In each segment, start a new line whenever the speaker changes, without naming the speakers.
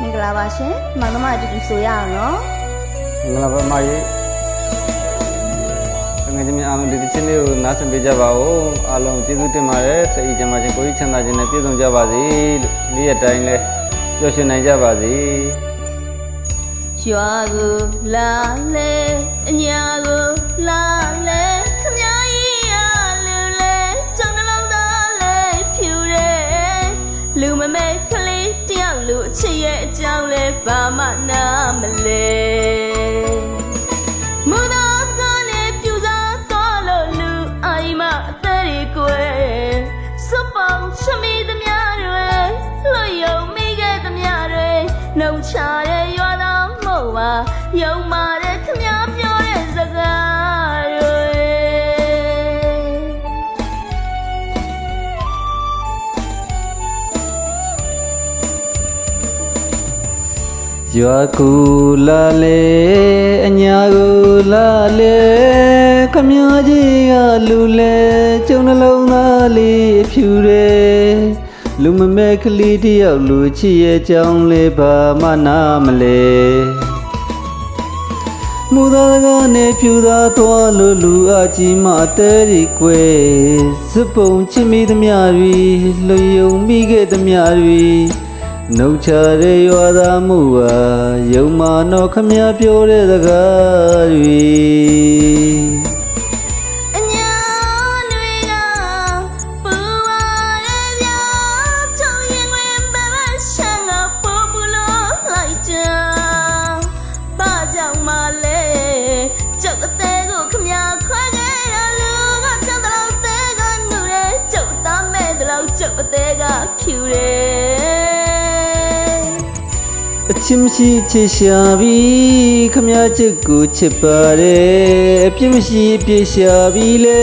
မင်္ဂလာပါရှင်မောင်နှမအတူတူဆိုရအောင်နော်
မင်္ဂလာပါမကြီးငွေချင်းများအားလုံးဒီတစ်ချင်းလေးကိုနားဆင်ပေးကြပါဦးအားလုံးကျေးဇူးတင်ပါတယ်စိတ်ကြမ်းပါခြင်းကိုယ်ကြီးချမ်းသာခြင်းနဲ့ပြည့်စုံကြပါစေလို့နေ့ရက်တိုင်းလဲပျော်ရွှင်နိုင်ကြပါစေ
ရွာကိုလာလေအညာကို ချစ်ရဲ့အကြောင်းလဲဘာမှနားမလဲမူသောစကားနဲ့ပြူစားသွားလို့လူအိမ်မအသက်တွေကိုယ်စွပ်ပေါင်းချမိသမျှတွေလွတ်ယုံမိခဲ့သမျှတွေနှုတ်ချတဲ့ရွာသားမို့ပါယုံမာတဲ့
ရွာကူလာလေအညာကူလာလေခမကြီးကလူလေကျုံနှလုံးသားလေးဖြူတယ်လူမမဲကလေးတယောက်လူချစ်ရဲ့ကြောင်းလေးဘာမှနားမလဲမူသားကနဲ့ဖြူသားသွားလို့လူအကြီးမအသေးရီကွယ်စပုံချစ်မိသမျှတွေလူယုံမိခဲ့သမျှတွေ နှုတ်ချတဲ့ရွာသားမှုဟာယုံမာတော့ခမပြောတဲ့စကားတွေ
အညာတွေကပူပါရဲ့ဗျာချုံရင်ဝင်ဘဘရှန်ကပူပူလို့လိုက်ကြပါကြောင့်မလဲကျုပ်အသေးကိုခမခွဲခဲ့ရလူကချမ်းတော့သေးကနူရဲကျုပ်သားမဲ့တော့ကျုပ်အသေးကဖြူတယ်
အချစ်မရှိချစ်ရှာပြီခမချစ်ကိုချစ်ပါတယ်အပြစ်မရှိအပြစ်ရှာပြီလေ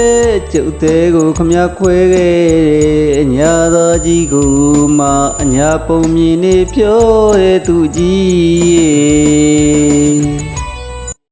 ကျုပ်သေးကိုခမခွဲခဲ့တယ်အညာသားကြီးကိုမှအညာပုံမြင်နေပြောတဲ့သူကြီး